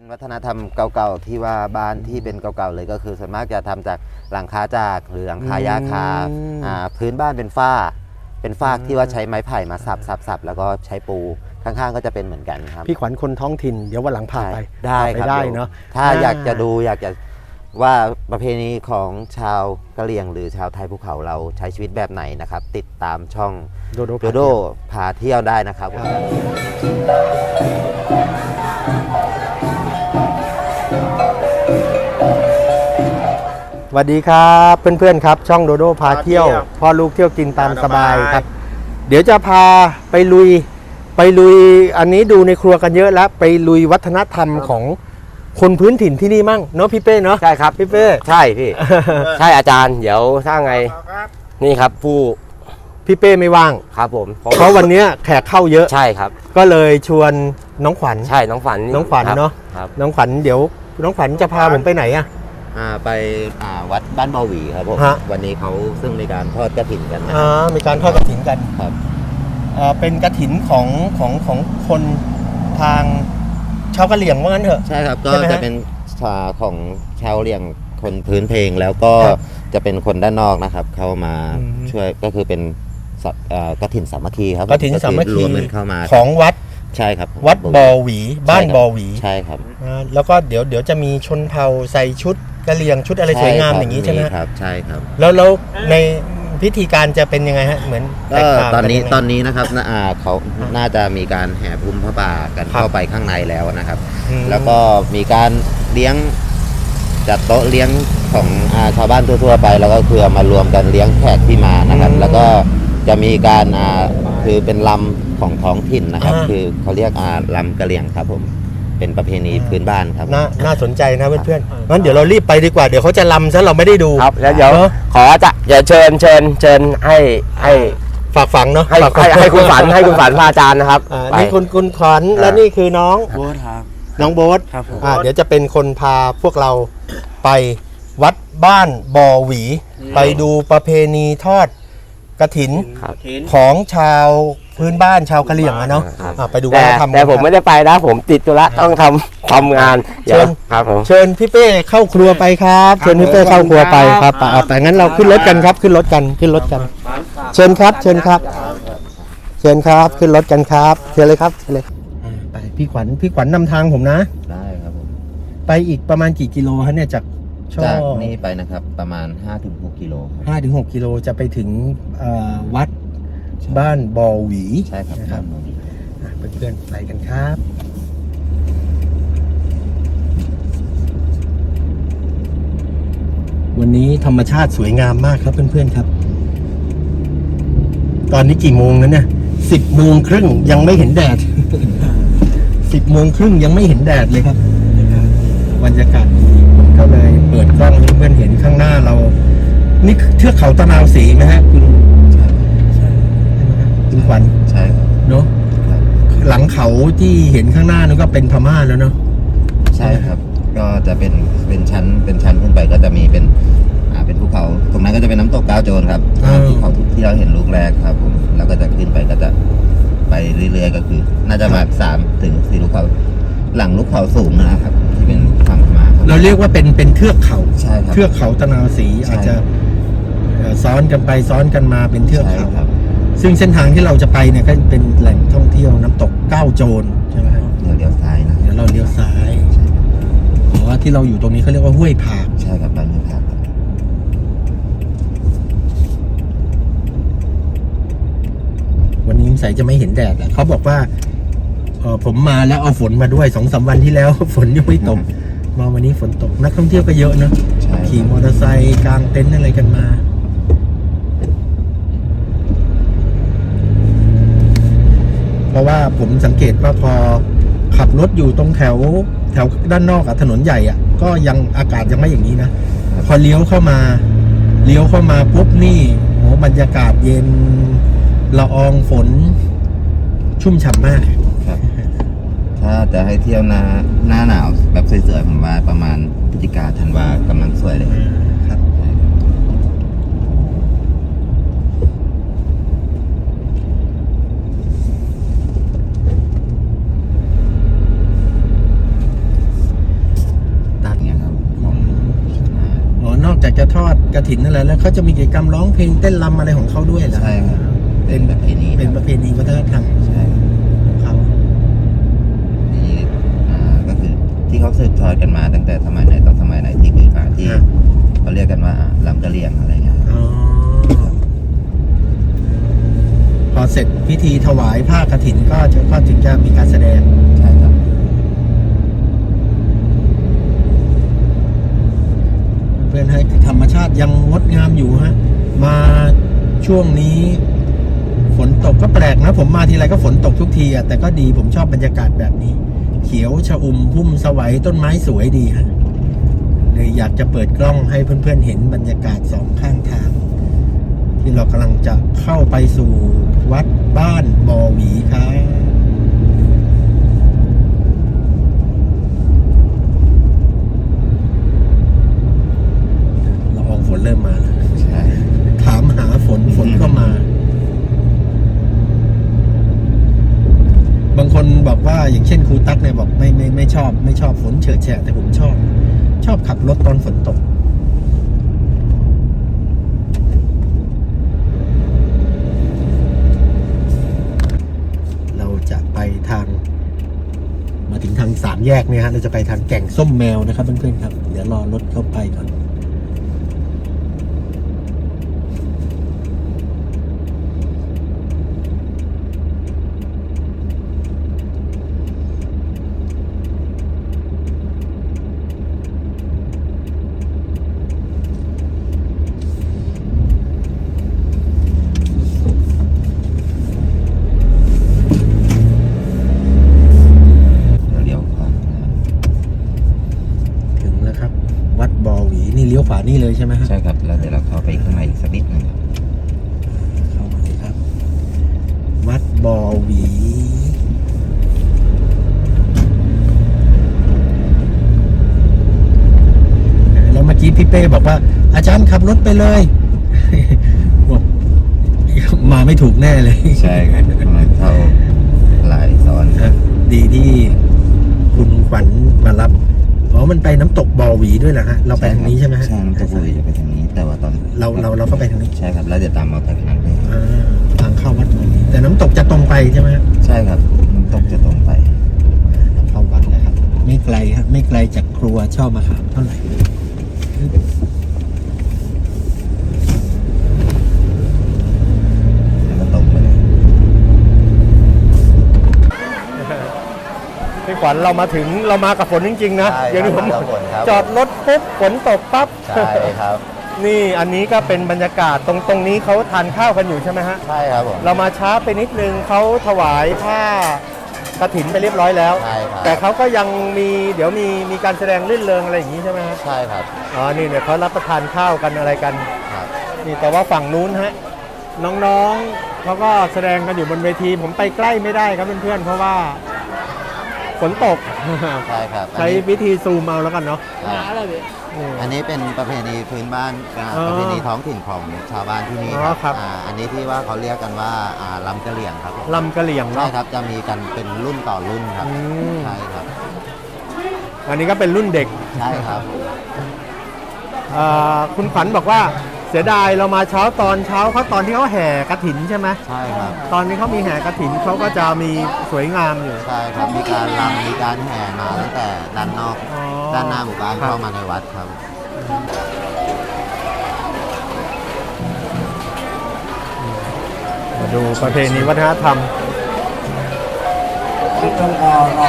เป็นวัฒนธรรมเก่าๆที่ว่าบ้านที่เป็นเก่าๆเลยก็คือส่วนมากจะทำจากหลังคาจากหรือหลังคายาคาอืม อ่าพื้นบ้านเป็นฝ้า เป็นฟากที่ว่าใช้ไม้ไผ่มาสับสับสับแล้วก็ใช้ปูข้างๆ ก็จะเป็นเหมือนกันครับพี่ขวัญคนท้องถิ่นเดี๋ยววันหลังพาไปได้พาไปครับได้ดี๋ยวเนาะถ้าอ่าอยากจะดูอยากจะว่าประเพณีของชาวกะเหรี่ยง หรือชาวไทยภูเขาเราใช้ชีวิตแบบไหนนะครับ ติดตามช่องโดโดโดโดพาเที่ยวได้นะครับผม สวัสดีครับ เพื่อนๆครับ ช่องโดโดพาเที่ยวพาเที่ยวพ่อลูกเที่ยวกินตามตามสสบาบายยครับ เดี๋ยวจะพาไปลุยไปลุยอันนี้ดูในครัวกันเยอะแล้ว ไปลุยวัฒนธรรมของคนพื้นถิ่นที่นี่มั่งเนาะพี่เป้เนาะใช่ครับพี่เป้ใช่พี่ ใช่อาจารย์ เดี๋ยวถ้าไงนี่ครับผู้พี่เป้ไม่ว่างครับผม เพราะวันเนี้ยแขกเข้าเยอะใช่ครับ ก็เลยชวนน้องขวัญใช่น้องฝันน้องขวัญครับเนาะครับน้องขวัญเดี๋ยว น้องขวัญจะพาผมไปไหนอะ อ่าไปอ่าวัดบ้านเบาหวีครับผมฮะ วันนี้เขาซึ่งมีการทอดกระถิ่นกันนะอ่ามีการทอดกระถินกันครับอ่าเป็นกระถินของของของคนทางชาวกะเหรี่ยงว่างั้นเถอะ ใช่ครับก็ใช่ไหมฮะจะเป็นชาของชาวเรียงคนพื้นเพลงแล้วก็ครับจะเป็นคนด้านนอกนะครับ เข้ามาอืม ช่วยก็คือเป็นสะอ่ากระถินสามัคคีครับกระถินสามัครคีวมกันเข้ามาของวัดใช่ครับวัดบอหวี บ้านบอหวีใช่ครับ อ่าแล้วก็เดี๋ยวเดี๋ยวจะมีชนเผ่าใส่ชุด กะเหรี่ยงชุดอะไรสวยงามอย่างนี้ใช่ไหมคฮะรับใช่ครับ แล้วแล้วในพิธีการจะเป็นยังไงฮะเหมือนแตก็กต่างตอนนี้กัยังไงตอนนี้นะครับน่าอ่าเขาน่าจะมีการแห่พุ่มพระป่ากันครับเข้าไปข้างในแล้วนะครับอืมแล้วก็มีการเลี้ยงจัดโต๊ะเลี้ยงของอาชาวบ้านทั่ว ๆ ไป แล้วก็คือเอามารวมกันเลี้ยงแขกที่มานะครับอืมแล้วก็จะมีการอ่าคือเป็นลำของท้องถิ่นนะครับอ่าคือเขาเรียกอ่าลำกะเหรี่ยงครับผม เป็นประเพณีพื้นบ้านครับ น่าน่าสนใจนะเพื่อนๆงั้นเดี๋ยวเรารีบไปดีกว่า เดี๋ยวเขาจะลำซะเราไม่ได้ดู ครับแล้วเดี๋ยวเนอะขอจะอย่าเชิญเชิญเชิญให้ให้ฝากฝังเนาะให้ฝากฝัให้งให้คุณฝันให้คุณฝันพระอาจารย์นะครับอ่าไป นี่คุณคุณขวัญและนี่คือน้อง โบ๊ทครับ น้องโบ๊ทครับผม อ่าเดี๋ยวจะเป็นคนพาพวกเราไปวัดบ้านบอหวี ไปดูประเพณีทอดกระถินครับ ของชาว พื้นบ้านชาวกะเหรี่ยงอะเนาะครับ อ่าไปดูแต่วัฒนธรรมแต่ผมกันไม่ได้ไปนะ ผมติดธุระต้องทำทำงานเดี๋ยวเชิญครับผม เชิญพี่เป้เข้าครัวไปครับเชิญพี่เป้เข้าครัวไปครับไปเอาไปงั้นเราขึ้นรถกันครับ ขึ้นรถกันขึ้นรถกัน เชิญครับ เชิญครับ เชิญครับขึ้นรถกันครับเชิญเลยครับเชิญเลยครับไปพี่ขวัญพี่ขวัญนำทางผมนะ ได้ครับผมไปอีกประมาณกี่กิโลฮะเนี่ยจากช่อจากนี้ไปนะครับประมาณ5-6กิโลครับ ห้าถึงหกกิโลจะไปถึงเอ่อวัด บ้านบอหวีใช่ครับนะครับอะเพื่อนๆไปกันครับ วันนี้ธรรมชาติสวยงามมากครับเพื่อนๆครับ ตอนนี้กี่โมงแล้วเนี่ยสิบโมงครึ่งยังไม่เห็นแดดสิบโมงครึ่งยังไม่เห็นแดดเลยครับบรรยากาศผมก็เลยเปิดกล้องให้เพื่อนเห็นข้างหน้าเรา นี่เทือกเขาตะนาวสีไหมฮะคุณใช่ไหมฮะ คุณขวัญใช่ครับเนาะครับหลังเขาที่เห็นข้างหน้านั่นก็เป็นพม่าแล้วเนาะใช่ครับ ก็จะเป็นเป็นชั้นเป็นชั้นขึ้นไปก็จะมีเป็นอ่าเป็นภูเขา ตรงนั้นก็จะเป็นน้ำตกก้าวโจรครับอ่าภูเขาที่เราเห็นลูกแรกครับผมแล้วก็จะขึ้นไปก็จะไปเรื่อยๆก็คือ น่าจะมาสามถึงสี่ลูกเขา หลังลูกเขาสูงนะครับ ที่เป็นฝั่งพม่าคบเราเรียกว่าเป็นเป็นเทือกเขาใช่ครับเทือกเขาตะนาวสีใช่อาจจะเอ่อซ้อนกันไปซ้อนกันมาเป็นเทือกใช่เขาครับ ซึ่งเส้นทางที่เราจะไปเนี่ยก็เป็นแหล่งท่องเที่ยวน้ำตกเก้าโจรใช่ไหมฮะเดี๋ยวเลี้ยวซ้ายนะเดี๋ยวเราเลี้ยวซ้ายอ๋อที่เราอยู่ตรงนี้เขาเรียกว่าห้วยผากใช่ครับบ้านเมืองครับวันนี้สงสัยจะไม่เห็นแดดแหละเขาบอกว่าเออผมมาแล้วเอาฝนมาด้วยสองสามวันที่แล้ว ฝนยังไม่ตกมาวันนี้ฝนตกนักท่องเที่ยวก็เยอะเนอะใช่ขี่มอเตอร์ไซค์กางเต็นท์อะไรกันมา เพ ราะว่าผมสังเกตว่าพอขับรถอยู่ตรงแถวแถวด้านนอกอะถนนใหญ่อะก็ยังอากาศยังไม่อย่างนี้นะพอเลี้ยวเข้ามาเลี้ยวเข้ามาปุ๊บนี่โหบรรยากาศเย็นละอองฝน ชุ่มฉ่ำมากครับ ถ้าจะให้เที่ยวหน้าหน้าหนาวแบบสวยๆผมว่าประมาณพฤศจิกาธันวากำลังสวยเลยครับ น ท อดกระถินนั่นแหละแล้วเขาจะมีกิจกรรมร้องเพลงเต้นรำอะไรของเขาด้วยเหรอใช่ครับเป็นแบบนี้เป็นประเพณีวัฒนธรรมใช่ของเขานี่อ่าก็คือที่เขาสืบทอดกันมาตั้งแต่สมัยไหนต่อสมัยไหนที่คืออ่าที่เขาเรียกกันว่าอ่าลำกะเหรี่ยงอะไรเงี้ยครับอ๋อพอเสร็จพิธีถวายผ้ากฐินก็จะก็ถึงจะมีการแสดง ใช่ครับ เพื่อนให้ธรรมชาติยังงดงามอยู่ฮะ มาช่วงนี้ฝนตกก็แปลกนะ ผมมาทีไรก็ฝนตกทุกทีอะแต่ก็ดีผมชอบบรรยากาศแบบนี้ เขียวชอุ่มพุ่มสวัยต้นไม้สวยดีฮะเลยอยากจะเปิดกล้องให้เพื่อนๆเห็นบรรยากาศสองข้างทาง ที่เรากำลังจะเข้าไปสู่วัดบ้านบอหวีครับละอองฝน เริ่มมาแล้วใช่ถามหาฝนฝนก็มา บางคนบอกว่าอย่างเช่นครูตั๊กเนี่ยบอกไม่ไม่ไม่ชอบ ไม่ชอบฝนเฉอะแฉะแต่ผมชอบ ชอบขับรถตอนฝนตกเราจะไปทาง มาถึงทางสามแยกเนี่ยฮะเราจะไปทางแก่งส้มแมวนะครับเพื่อนๆครับ เดี๋ยวรอรถเข้าไปก่อน เดี๋ยวก่อนนะ ถึงแล้วครับ วัดบอหวีนี่เลี้ยวขวานี่เลยใช่ไหมฮะ ใช่ครับ แล้วเดี๋ยวเราเข้าไปข้างในอีกสักนิดหนึงครับ เข้ามาเลยครับ วัดบอหวี แล้วเมื่อกี้พี่เป้บอกว่า อาจา รย์ขับรถไปเลยบอกมาไม่ถูกแน่เลยใช่ครับกำลังเข้าหลายซ้อนครับดีที่คุณขวัญมารับอ๋อมันไปน้ำตกบอหวีด้วยเหรอฮะเราไปทางนี้ใช่ไหมฮะใช่น้ำตกบุรีจะไปทางนี้ แต่ว่าตอนเราเราเราก็ไปทางนี้ใช่ครับแล้วเดี๋ยวตามมาไปทางนั้นเลยอ่าทางเข้าวัดบอหวีแต่น้ำตกจะตรงไปใช่ไหมฮะใช่ครับ น้ำตกจะตรงไปเราเข้าวัดแล้วครับ ไม่ไกลครับไม่ไกลจากครัวชอบมาขามเท่าไหร่ แล้วก็ตรงไปเลย พี่ ขวัญเรามาถึงเรามากับฝนจริงๆนะใช่อย่างที่ผมมากับฝนครับ จอดรถปุ๊บฝนตกปั๊บ ใช่ครับ นี่อันนี้ก็เป็นบรรยากาศตรงตรงนี้เขาทานข้าวกันอยู่ใช่ไหมฮะ ใช่ครับผม เรามาช้าไปนิดนึงเขาถวายผ้ากระถินไปเรียบร้อยแล้ว ใช่ครับ แต่เขาก็ยังมีเดี๋ยวมีมีการแสดงลื่นเริงอะไรอย่างนี้ใช่ไหมฮะใช่ครับอ๋อนี่เนี่ยเขารับประทานข้าวกันอะไรกัน ครับ นี่แต่ว่าฝั่งนู้นฮะน้องๆเขาก็แสดงกันอยู่บนเวที ผมไปใกล้ไม่ได้ครับเพื่อนๆเพราะว่า ฝนตก ใช่ครับใช้วิธีซูมเอาแล้วกันเนาะอ่านี่อันนี้เป็นประเพณีพื้นบ้านอ่าอ๋อประเพณีท้องถิ่นของชาวบ้านที่นี่อ๋อครับ อ่าอันนี้ที่ว่าเขาเรียกกันว่าอ่าลำกะเหรี่ยงครับผมลำกะเหลี่ยงใช่เนาะ ครับจะมีกันเป็นรุ่นต่อรุ่นครับอืม ใช่ครับอันนี้ก็เป็นรุ่นเด็กใช่ครับอ่าคุณขวัญบอกว่า เสียดายเรามาเช้าตอนเช้าเขาตอนที่เขาแห่กระถินใช่ไหมใช่ครับ ตอนนี้เขามีแห่กระถินเขาก็จะมีสวยงามอยู่ ใช่ครับ มีการรำมีการแห่มาตั้งแต่ด้านนอก อ๋อด้านหน้าหมู่บ้านครับ เข้ามาในวัดครับ มาดูประเพณีวัฒนธรรม มันต้องรอรอ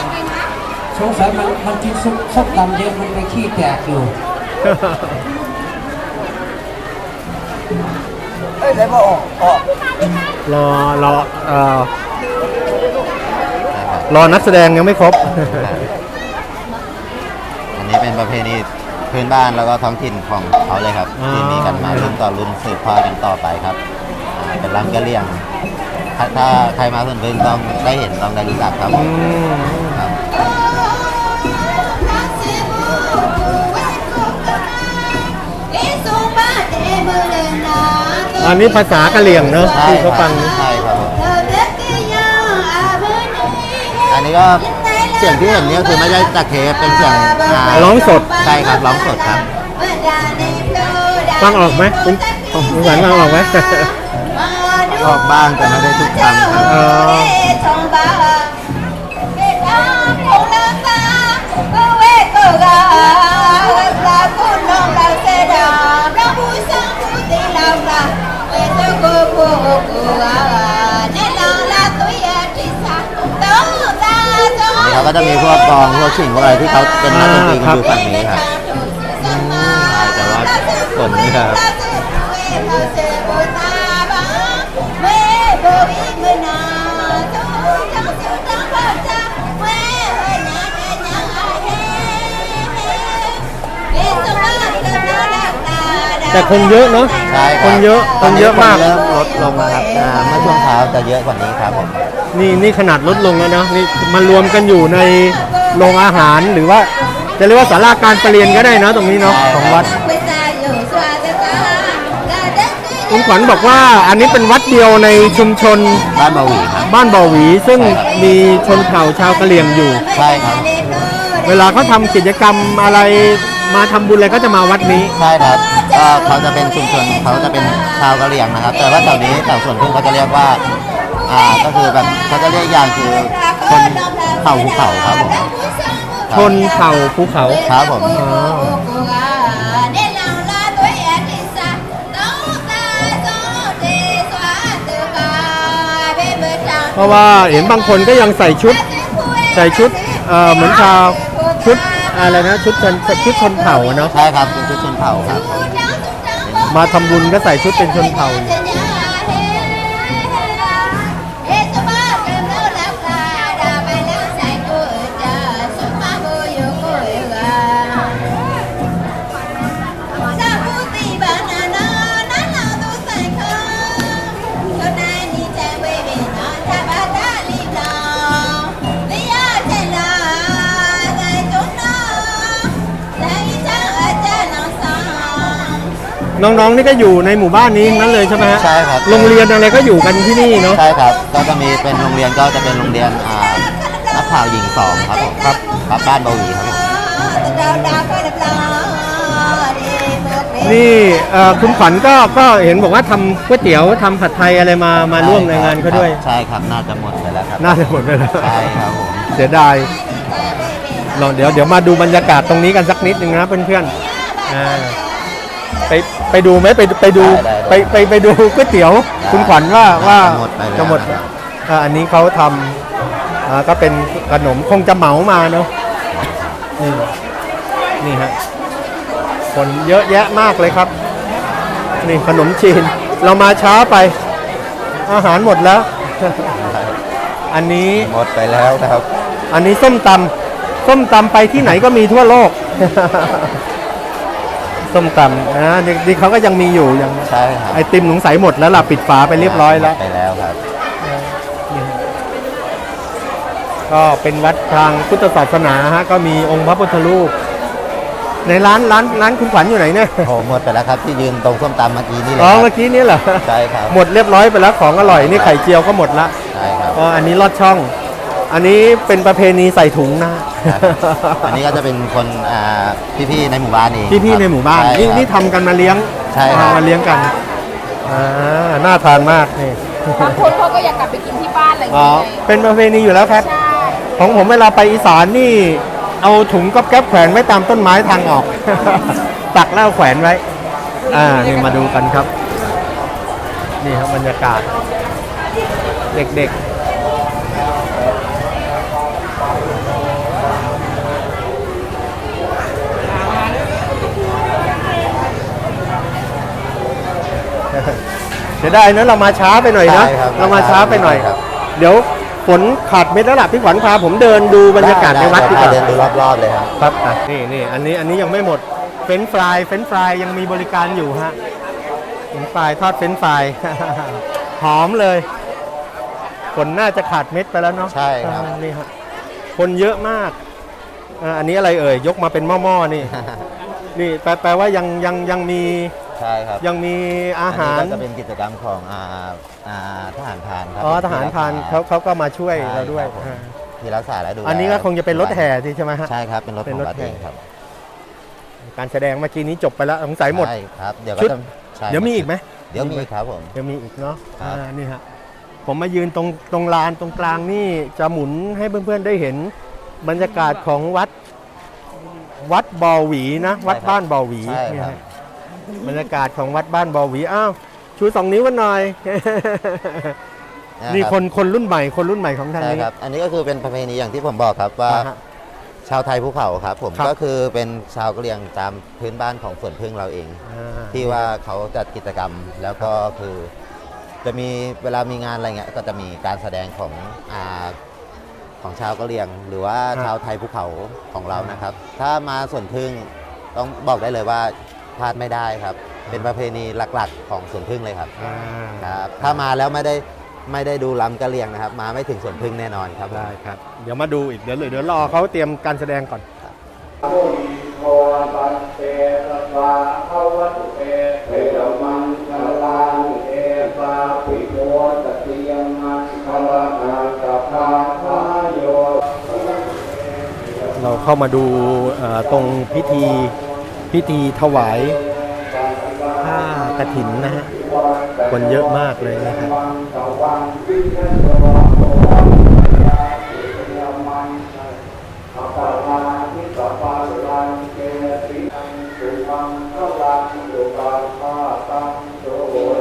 สงสัยมันมันกินซุปส้มตำเยอะมันไปขี้แตกอยู่ รอรอเอ่อใช่ครับรอนักแสดงยังไม่ครบ อันนี้เป็นประเพณีพื้นบ้านแล้วก็ท้องถิ่นของเขาเลยครับ อ่า ที่มีกันมารุ่นต่อรุ่นสืบทอดกันต่อไปครับอ่าเป็นลำกะเหรี่ยงถ้าถ้าใครมาสวนพึ่งต้องได้เห็นต้องได้รู้จักครับ อืม อันนี้ภาษากะเหรี่ยงเนอะใช่ที่คเขารับฟัง ใช่ครับผมอันนี้ก็เสียงที่เห็นเนี่ยคือไม่ใช่จากเทปเป็นเสียงาร้องสด ใช่ครับร้องสดครับอฟังออกไหมคุณคุณขวัญฟังออกไหม ออกบ้างแต่ไม่ได้ทุกครั้งครับอ๋อ ก็จะมีพวกกองพวกสิ่งพวกอะไรที่เขาเป็นนักดนตรีกันอยู่ฝั่งนี้ครับแต่ว่าส่วนนี้ครับแต่คนเยอะเนาะใช่รับคนเยอะคนเยอะมากตนนี้คนเริ่มลดลงมาครับอ่าเมื่อช่วงเช้าจะเยอะกว่านี้ครับผม นี่นี่ขนาดลดลงแล้วนะนี่มารวมกันอยู่ในโรงอาหารหรือว่า จะเรียกว่าศาลาการประเรียนก็ได้นะตรงนี้เนาะของวัดคุณขวัญบอกว่าอันนี้เป็นวัดเดียวในชุมชนบ้านบาหวีครับบ้านบ่อหวีซึ่งมีชนเผ่าชาวกะเหรี่ยงอยู่ใช่ครับเวลาเขาทำกิจกรรมอะไรมาทำบุญอะไรก็จะมาวัดนี้ใช่ครับก็เขาจะเป็นชุมชนเขาจะเป็นชาวกะเหรี่ยงนะครับ แต่ว่าแถวนี้แถวสวนพึ่งเขาจะเรียกว่า อ่าก็คือแบบเขาจะเรียกอย่างคือคนเผ่าภูเขาครับผมชนเผ่าภูเขา ครับผมเพราะว่าเห็นบางคนก็ยังใส่ชุด ใส่ชุดเอ่อเหมือนชาวชุดอะไรนะชุดชนชุดชนเผ่าอะเนาะใช่ครับเป็นชุดชนเผ่าครับ มาทำบุญก็ใส่ชุดเป็นชนเผ่า น้องๆนี่ก็อยู่ในหมู่บ้านนี้ทั้งนั้นเลยใช่ไหมฮะใช่ครับ โรงเรียนอะไรก็อยู่กันที่นี่เนาะ ใช่ครับ ก็จะมีเป็นโรงเรียนก็จะเป็นโรงเรียนอ่านักข่าวหญิงสองครับผมครับครับบ้านบาหวีครับผม นี่เอ่อคุณขวัญก็ก็เห็นบอกว่าทำก๋วยเตี๋ยวทำผัดไทยอะไรมามาร่วมในงานเขาด้วย ใช่ครับ น่าจะหมดไปแล้วครับ น่าจะหมดไปแล้ว ใช่ครับผม เสียดายลองเดี๋ยวเดี๋ยวมาดูบรรยากาศตรงนี้กันสักนิดนึงนะเพื่อนๆอ่า ไปไปดูไหมไปไปดูไปไปไปดูก๋วยเตี๋ยวคุณขวัญว่าว่าหมดไปแล้วจะหมดนะครับอ่าอันนี้เขาทำอ่าก็เป็นขนมคงจะเหมามาเนาะนี่นี่ฮะคนเยอะแยะมากเลยครับ นี่ขนมจีน เรามาช้าไป อาหารหมดแล้ว อันนี้หมดไปแล้วครับ อันนี้ส้มตำส้มตำไปที่ไหนก็มีทั่วโลก ส้มตำนะนี่เขาก็ยังมีอยู่ยังใช่ครับไอติมหนงใสหมดแล้วล่ะปิดฝาไปเรียบร้อยแล้วหมดไปแล้วครับ ก็เป็นวัดทางพุทธศาสนาฮะก็มีองค์พระพุทธรูป ในร้านร้านร้านคุณขวัญอยู่ไหนเนี่ยโอ้หมดไปแล้วครับที่ยืนตรงส้มตำเมื่อกี้นี่เลยอ๋อครัเมื่อกี้นี้เหรอใช่ครับหมดเรียบร้อยไปแล้วของอร่อยนี่ไข่เจียวก็หมดละใช่ครับอ๋ออันนี้ลอดช่อง อันนี้เป็นประเพณีใส่ถุงนะครับอันนี้ก็จะเป็นคนอ่าพี่ๆในหมู่บ้านเองพี่พี่ๆในหมู่บ้าน ช่นี่ครับ นี่ทำกันมาเลี้ยงใช่ครับ ทำมาเลี้ยงกันอ่าน่าทานมากนี่ บางคนเขาก็อยากกลับไปกินที่บ้านอะไรอย่างอ๋อ เงี้ยเป็นประเพณีอยู่แล้วครับ ใช่ ของผมเวลาไปอีสานนี่ เอาถุงก๊อบแก๊บแขวนไว้ตามต้นไม้ทางออก ตักแล้วเอาแขวนไว้ อ่า นี่มาดูกันครับ นี่ครับบรรยากาศ เด็ก เสียดายนะเรามาช้าไปหน่อยนะ ใช่ครับเรามาช้าไปหน่อย ครับ เดี๋ยวฝนขาดเม็ดแล้วล่ะพี่ขวัญพาผมเดินดูบรรยากาศในวัดดีกว่า เดินดูรอบๆเลยครับ ครับอะนี่นี่อันนี้อันนี้ยังไม่หมดเฟรนช์ฟรายเฟรนช์ฟรายยังมีบริการอยู่ฮะเฟรนช์ฟรายทอดเฟรนช์ฟราย หอมเลยฝนน่าจะขาดเม็ดไปแล้วเนาะใช่ครับ อ่านี่ฮะคนเยอะมากอ่าอันนี้อะไรเอ่ยยกมาเป็นหม้อๆนี่ นี่แปลแปลว่ายังยังยังมี ใช่ครับยังมีอาหารนนี้ก็จะเป็นกิจกรรมของอ่าอ่าทหารพรานครัอ๋อทหารพรานเขาเขาก็มาช่วยใช่เราด้วยครับผมอ่าที่รักษาและดูแลอันนี้ก็คงจะเป็นรถแห่ที่ใช่ไหมฮะ ใช่ครับเป็นรถเป็นของรถวัดเองแห่ ครับการแสดงเมื่อกี้นี้จบไปแล้วสงสัยหมด ใช่ครับเดี๋ยวก็ชุดจะใช่เดี๋ยวมีอีกไหม เดี๋ยวมีอีกครับผมเดี๋ยวมีอีกเนาะครับ อ่านี่ฮะ ผมมายืนตรงตรงลานตรงกลางนี่จะหมุนให้เพื่อนๆได้เห็นบรรยากาศของวัด วัดบอหวีนะ วัดบ้านบอหวีใช่เนี่ยครับฮะ บรรยากาศของวัดบ้านบอหวีอ้าวชูสองนิ้วกันหน่อย นี่ะรับคนคนรุ่นใหม่คนรุ่นใหม่ของทางใช่นี้ ครับ อันนี้ก็คือเป็นประเพณีอย่างที่ผมบอกครับว่า อ่าฮะชาวไทยภูเขาครับ ผมครับ ก็คือเป็นชาวกะเหรี่ยงตามพื้นบ้านของสวนพึ่งเราเอง อ่า ที่ว่าเขาจัดกิจกรรมแล้วก็คือจะมีเวลามีงานอะไรเงี้ยก็จะมีการแสดงของอาของชาวกะเหรี่ยง หรือว่าชาวไทยภูเขาของเรานะครับ ถ้ามาสวนพึ่งต้องบอกได้เลยว่า พลาดไม่ได้ครับ เป็นประเพณีหลักๆ ของสวนพึ่งเลยครับอ่าครับ ถ้ามาแล้วไม่ได้ไม่ได้ดูลำกะเหรี่ยงนะครับ มาไม่ถึงสวนพึ่งแน่นอนครับได้ครับ เดี๋ยวมาดูอีกเดี๋ยวเลยเดี๋ยวรอเขาเตรียมการแสดงก่อนโมตัสเตตัสสะภะวะตุเตเตระมังคลังเอตาปิโยตติยมังคลังอาสัพพะทายโย เราเข้ามาดูเอ่อตรงพิธี พิธีถวายผ้ากระถินนะฮะคนเยอะมากเลยนะครับ ตะวันวิเทศวะโตยาติยมังอัปปะลาทิสัพพะลังเกติอังสุมังคลังสุปัสสะตังโส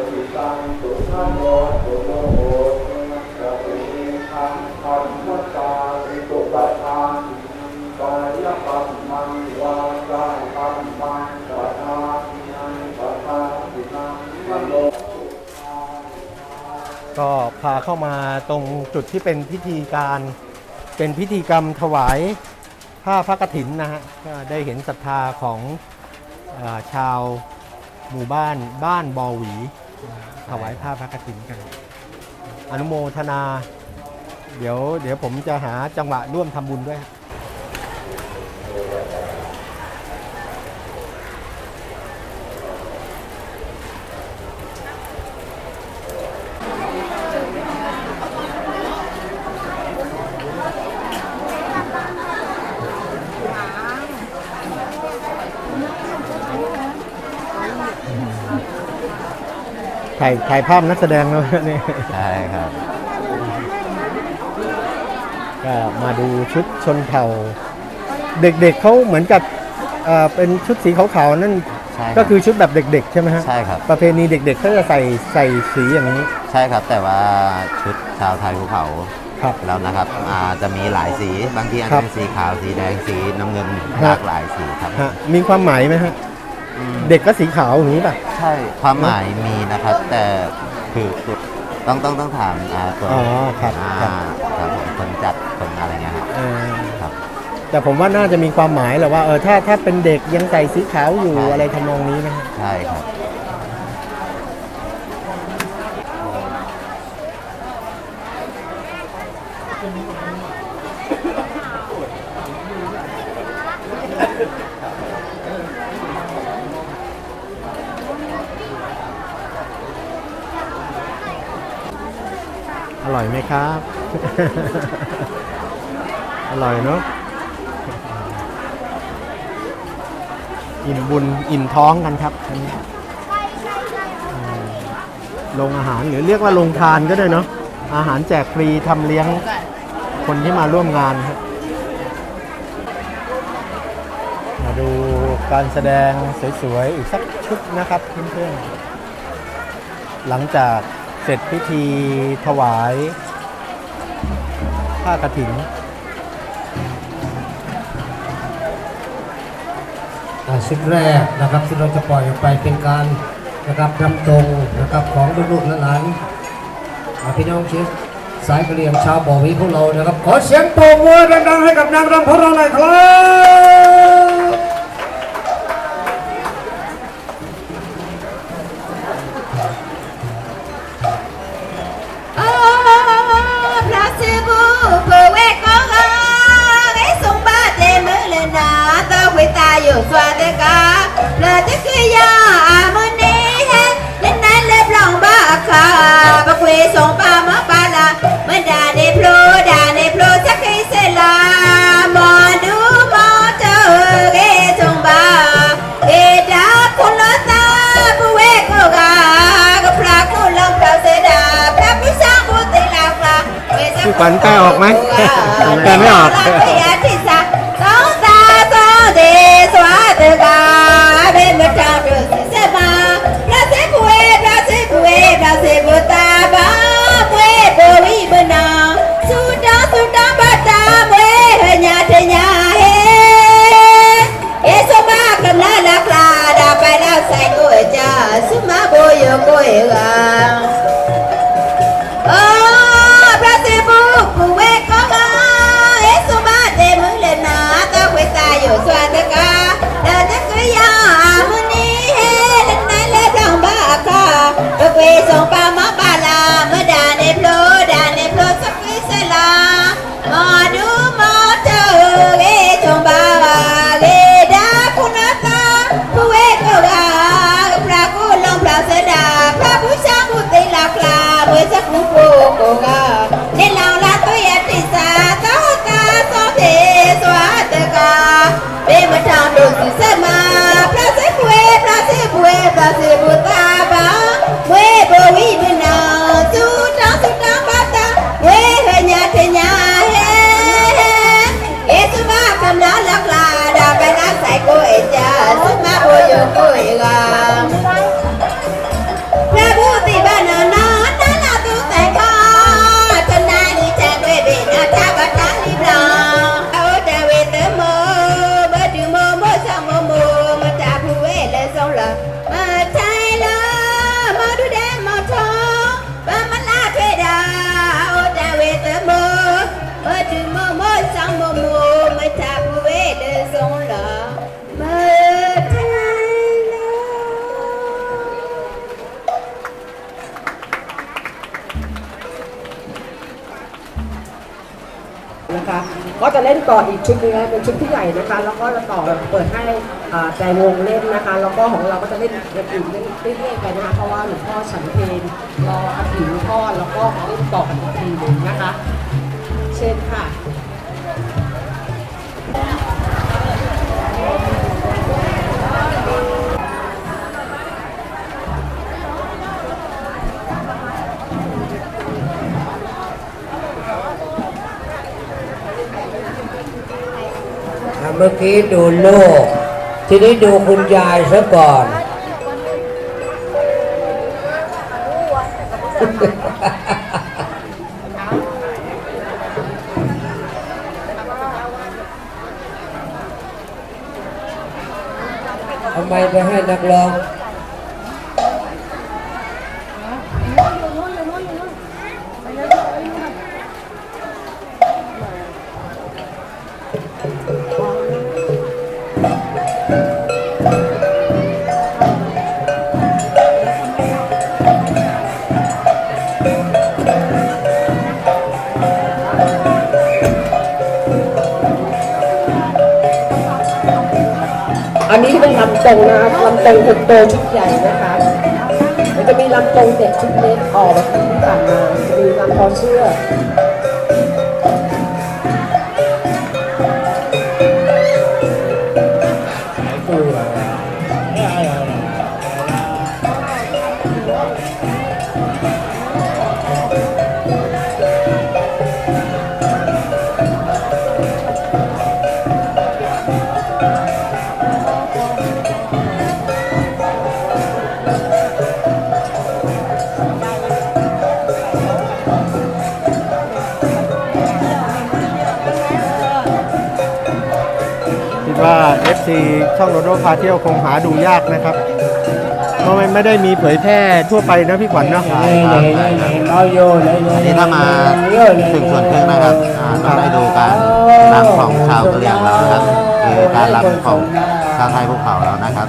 จิตังสุขันโตสุโลโหสติทังคันมตาริตุปัฏฐานกายปัมมังวาจาปัมมังปัฏฐานนังปัฏฐานตินังมโน ก็พาเข้ามาตรงจุดที่เป็นพิธีการเป็นพิธีกรรมถวายผ้าพระกฐินนะฮะก็ได้เห็นศรัทธาของอชาวหมู่บ้านบ้านบอหวี ถวายผ้าพระกฐินกัน อนุโมทนา เดี๋ยวเดี๋ยวผมจะหาจังหวะร่วมทำบุญด้วย ถ่ายถ่ายภาพนักแสดงแล้วนี่ใช่ครับ ก็มาดูชุดชนเผ่า เด็กๆเขาเหมือนกับเอ่อเป็นชุดสีขาวๆนั่นใช่รับก็คือชุดแบบเด็ก ๆ ใช่ไหมฮะใช่ครับ ประเพณีเด็กๆเขาจะใส่ใส่สีอย่างนี้ใช่ครับแต่ว่าชุดชาวไทยภูเขาครับแล้วนะครับอ่าจะมีหลายสีบางทีอาจครัจะบเป็นสีขาวสีแดงสีน้ำเงินฮะ หลากหลายสีครับ ฮะมีความหมายไหมฮะ เด็กก็สีขาวอย่างนี้ป่ะ ใช่ ความหมายมีนะครับ แต่คือต้องต้องต้องถามอ่าตัวอ๋อครับอ่าครับ ครับผมคนจัดคนอะไรเงี้ยครับเออครับ แต่ผมว่าน่าจะมีความหมายแหละว่าเออถ้าถ้าเป็นเด็กยังใส่สีขาวอยู่อะไรทำนองนี้นะฮะ ใช่ครับ ร่อยไหมครับ อร่อยเนาะอิ่มบุญอิ่มท้องกันครับอันนี้อืมโรงอาหารหรือเรียกว่าโรงทานก็ได้เนาะอาหารแจกฟรีทำเลี้ยงคนที่มาร่วมงานครับมาดูการแสดงสวยๆอีกสักชุดนะครับเพื่อนๆหลังจาก ร็จพิธีถวายผ้ากฐินอ่าชุดแรกนะครับที่เราจะปล่อยออกไปเป็นการนะครับนำตรงนะครับของลูกๆหลานๆอ่าพี่น้องเชื้อสายกระเรี่ยงชาวบ่อวีพวกเรานะครับ ขอเสียงปรบมือดังๆให้กับนางรำของเราหน่อยครับ จะคือยามือนี้ฮะเล่นนั้นเล็บลองบ้าคาบะคุยส่งปลามื่ปลาละมันด่าในพลูด่าในโพรจะคืยเสลาหมอดูหมอเจอเกจงบ้าเกดาคุณลตาผู้เวกกากับพระคุณลำงเปล่าเสดาพระพิชาบุตรลาคลาผู้ปันกล้ออกไหมปันไม่ออก દેવા ชุดนี้เป็นชุดที่ใหญ่นะคะ แล้วก็เราต่อเปิดให้แต่วงเล่นนะคะ แล้วก็ของเราก็จะเล่นอย่างอื่นเล่นเรื่อยๆไปนะคะ เพราะว่าหลวงพ่อฉันเพลรออาถิวพ่อแล้วก็เล่นต่อกันอีกทีหนึ่งนะคะ เช่นค่ะ เมื่อกี้ดูลูก ทีนี้ดูคุณยายซะก่อน ทำไมไปให้นักร้อง อันนี้เป็นลำตรงนะคะลำตรงคนโตชุดใหญ่นะคะมันจะมีลำตรงเด็กชุดเล็กออกแบบที่ผ่านมาจะมีลำคอเชื่อ ว่า FC ช่องโรโดพาเที่ยวคงหาดูยากนะครับเพราะมันไม่ได้มีเผยแพร่ทั่วไปนะพี่ขวัญเนาะ อันนี้ถ้ามาถึงส่วนครึ่งนะครับอ่าต้องได้ดูการรำของชาวกะเหรี่ยงเรานะครับคือการรำของชาวไทยภูเขาเรานะครับ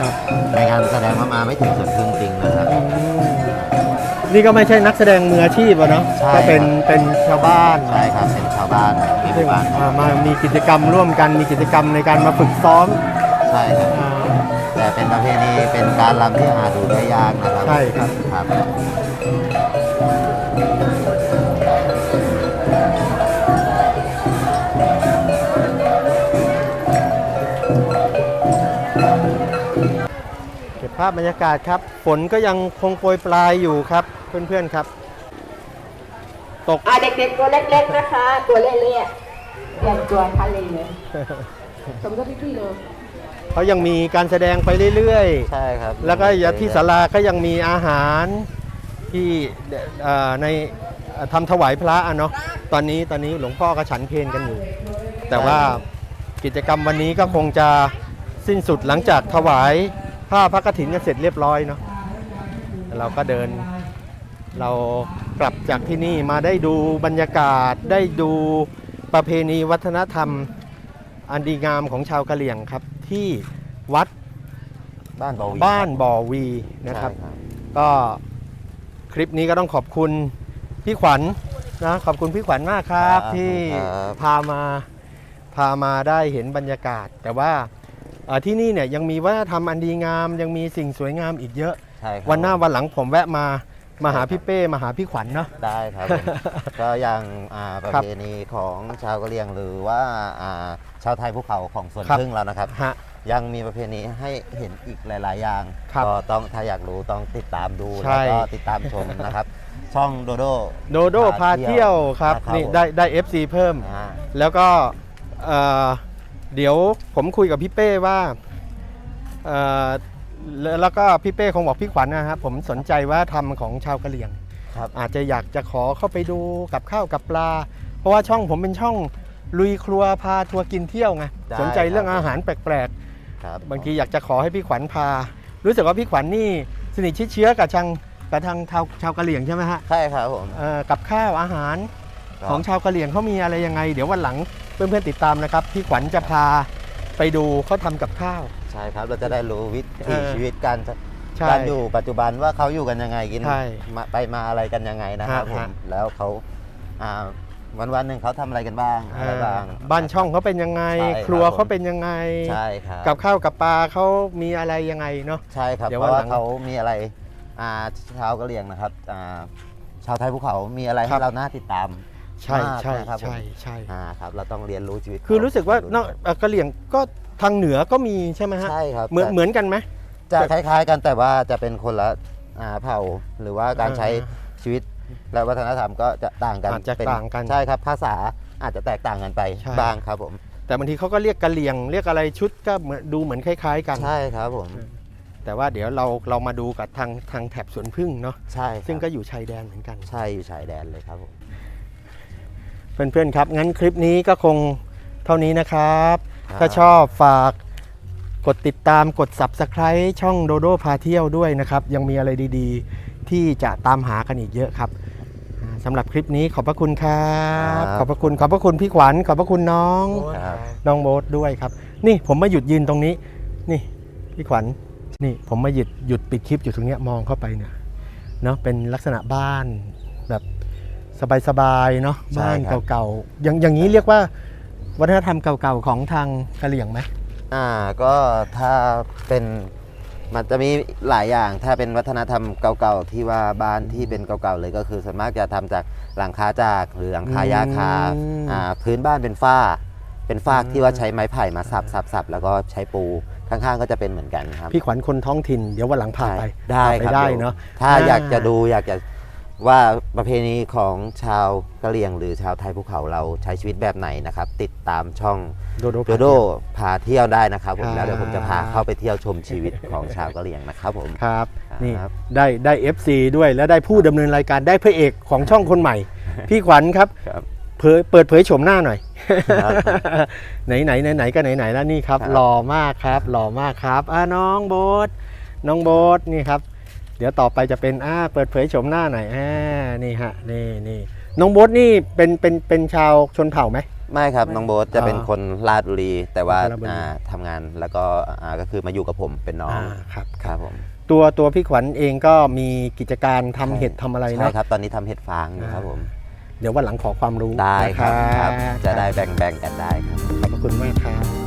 ในงานแสดงว่ามาไม่ถึงส่วนครึ่งจริงนะครับ นี่ก็ไม่ใช่นักแสดงมืออาชีพอะเนาะใช่ก็เป็นเป็นชาวบ้านใช่ครับเป็นชาวบ้านในหมู่บ้านอ่ามามีกิจกรรมร่วมกันมีกิจกรรมในการมาฝึกซ้อมใช่ครับ อ่า แต่เป็นประเพณีเป็นการรำที่หาดูได้ยากนะครับใช่ครับ ครับเก็บภาพบรรยากาศครับ ฝนก็ยังคงโปรยปลายอยู่ครับ เพื่อนๆครับ ตกอ่าเด็กๆตัวเล็กๆนะคะ ตัวเล่ๆอย่างตัวทะเลเลยสมกับพี่ๆเลยเขายังมีการแสดงไปเรื่อยใช่ครับๆ แล้วก็อย่าที่ศาลาก็ยังมีอาหารที่เอ่อในเอ่อทำถวายพระอะเนาะตอนนี้ตอนนี้หลวงพ่อก็ฉันเพลกันอยู่ แต่ว่ากิจกรรมวันนี้ก็คงจะสิ้นสุดหลังจากถวายผ้าพระกฐินกันเสร็จเรียบร้อยเนาะเราก็เดิน เรากลับจากที่นี่มาได้ดูบรรยากาศได้ดูประเพณีวัฒนธรรม อันดีงามของชาวกะเหรี่ยงครับ ที่วัดบ้านบอวีบ้านบ่อวีนะครับ ใช่ก็คลิปนี้ก็ต้องขอบคุณพี่ขวัญนะขอบคุณพี่ขวัญมากครับที่พามาพามาได้เห็นบรรยากาศ แต่ว่าเอ่อที่นี่เนี่ยยังมีวัฒนธรรมอันดีงาม ยังมีสิ่งสวยงามอีกเยอะ ใช่ครับวันหน้าวันหลังผมแวะมา มาหาพี่เป้มาหาพี่ขวัญเนาะ ได้ครับผม ก็อย่างอ่าประครับเพณีของชาวกะเหรี่ยงหรือว่าอ่าชาวไทยภูเขาของสวนครับ พึ่งเรานะครับ ฮะ ยังมีประเพณีให้เห็นอีกหลาย ๆ อย่าง ครับก็ต้องถ้าอยากรู้ต้องติดตามดูใช่ แล้วก็ติดตามชมนะครับ ช่องโดโด โดโดพาเที่ยวครับะนี่ผม ได้ได้ FC เพิ่ม อ่าแล้วก็เอ่อเดี๋ยวผมคุยกับพี่เป้ว่าเอ่อ แล้วแล้วก็พี่เป้คงบอกพี่ขวัญนะครับผมสนใจว่าทำของชาวกะเหรี่ยง ครับ อาจจะอยากจะขอเข้าไปดูกับข้าวกับปลา เพราะว่าช่องผมเป็นช่องลุยครัวพาทัวร์กินเที่ยวไงได้สนใจเรื่องครับ อาหารแปลกครับๆ บางทีอยากจะขอให้พี่ขวัญพา รู้สึกว่าพี่ขวัญนี่สนิทชิดเชื้อกับทางกับทางชาวชาวกะเหรี่ยงใช่ไหมฮะใช่ครับผม เอ่อกับข้าวอาหารครับ ของชาวกะเหรี่ยงเขามีอะไรยังไง เดี๋ยววันหลังเพื่อนๆติดตามนะครับพี่ขวัญจะพาไปดูเขาทำกับข้าว ใช่ครับเราจะได้รู้วิเอถีอชีวิตการใช่การอยู่ปัจจุบันว่าเขาอยู่กันยังไงกินใช่มาไปมาอะไรกันยังไงนะครับฮะผมฮะ แล้วเขาอ่าวันวันๆหนึ่งเขาทำอะไรกันบ้างอะไรบ้าง บ้านช่องเขาเป็นยังไง ใช่ครับครัวเขาเป็นยังไง ใช่ครับกับข้าวกับปลาเขามีอะไรยังไงเนาะ ใช่ครับเดี๋ยวเพราะวันว่าหลังเขามีอะไรอ่าชาวกะเหรี่ยงนะครับอ่าชาวไทยภูเขามีอะไรครัให้บ เราน่าติดตาม ใช่มากใช่นะครับผม ใช่ใช่อ่าครับเราต้องเรียนรู้ชีวิตคือเขรู้สึกว่านอกเอ่อกะเหรี่ยงก็ ทางเหนือก็มีใช่ไหมฮะใช่ครับเหมือนจะเหมือนกันไหม จะคล้ายๆ กันแต่ว่าจะเป็นคนละอ่าเผ่าหรือว่าการอ่าใช้ชีวิตและวัฒนธรรมก็จะต่างกันอาจจะเป็ต่างกันใช่ครับ ภาษาอาจจะแตกต่างกันไปใช่ บ้างครับผมแต่บางทีเขาก็เรียกกะเหรี่ยง เรียกอะไรชุดก็เหมือนดูเหมือนคล้าย ๆ กัน ใช่ครับผมแต่ว่าเดี๋ยวเราเรามาดูกับทางทางแถบสวนพึ่งเนาะใช่ครับซึ่งก็อยู่ชายแดนเหมือนกัน ใช่อยู่ชายแดนเลยครับผม เพื่อนๆครับ งั้นคลิปนี้ก็คงเท่านี้นะครับครับ ถ้าชอบฝากกดติดตามกด Subscribe ช่องโดโดพาเที่ยวด้วยนะครับ ยังมีอะไรดีๆ ที่จะตามหากันอีกเยอะครับอ่าสำหรับคลิปนี้ขอบพระคุณครับ ขอบพระคุณขอบพระคุณพี่ขวัญขอบพระคุณน้อง ครับ น้องโบ๊ทด้วยครับ นี่ผมมาหยุดยืนตรงนี้ นี่พี่ขวัญนี่ผมมาหยุดหยุดปิดคลิปอยู่ตรงเนี้ยมองเข้าไปเนี่ยเนาะเป็นลักษณะบ้านแบบสบายๆเนาะใช่บ้านครับเก่าๆอย่างอย่างนี้เรียกว่า วัฒนธรรมเก่าๆของทางกะเหรี่ยงไหมอ่าก็ถ้าเป็นมันจะมีหลายอย่างถ้าเป็นวัฒนธรรมเก่าๆที่ว่าบ้านที่เป็นเก่าๆเลยก็คือส่วนมากจะทำจากหลังคาจากหรือหลังคายาคาอืมอ่าพื้นบ้านเป็นฝ้า เป็นฟากอืมที่ว่าใช้ไม้ไผ่มาสับสับสับแล้วก็ใช้ปูข้างๆก็จะเป็นเหมือนกันครับพี่ขวัญคนท้องถิ่นเดี๋ยววันหลังพาไปได้พาไปครับได้ดี๋ยวเนาะ ถ้าอ่าอยากจะดูอยากจะ ว่าประเพณีของชาวกะเหรี่ยง หรือชาวไทยภูเขาเราใช้ชีวิตแบบไหนนะครับ ติดตามช่องโดโดโดโดพาเที่ยวได้นะครับผมครับแล้วเดี๋ยวผมจะพาเข้าไปเที่ยวชมชีวิตของชาวกะเหรี่ยงนะครับผมครับครับนี่ได้ได้ FC ด้วยแล้วได้ผู้ดำเนินรายการได้พระเอกของช่องคนใหม่ พี่ขวัญครับครับเผยเปิดเผยโฉมหน้าหน่อยครับไหนไหนไหนไหนก็ไหนไหนแล้วนี่ครับครับหล่อมากครับหล่อมากครับอ่าน้องโบ๊ทน้องโบ๊ทนี่ครับเดี๋ยวต่อไปจะเป็นอ่าเปิดเผยโฉมหน้าหน่อยอ่านี่ฮะนี่นี่น้องโบ๊ทนี่เป็นเป็นเป็นชาวชนเผ่าไหม ไม่ครับน้องโบ๊ทจะเป็นอ่าคนลาดบุรี แต่ว่าคนลาดบุรี อ่าทำงานแล้วก็อ่าก็คือมาอยู่กับผมเป็นน้องอ่าครับ ครับผมตัวตัวพี่ขวัญเองก็มีกิจการทำเห็ดทำอะไรใช่เนาะ ครับ ตอนนี้ทำเห็ดฟางอยู่ครับผมเดี๋ยววันหลังขอความรู้ได้ครับนครับจะได้แบ่งๆกันได้ครับ ขอบพระคุณมากครับ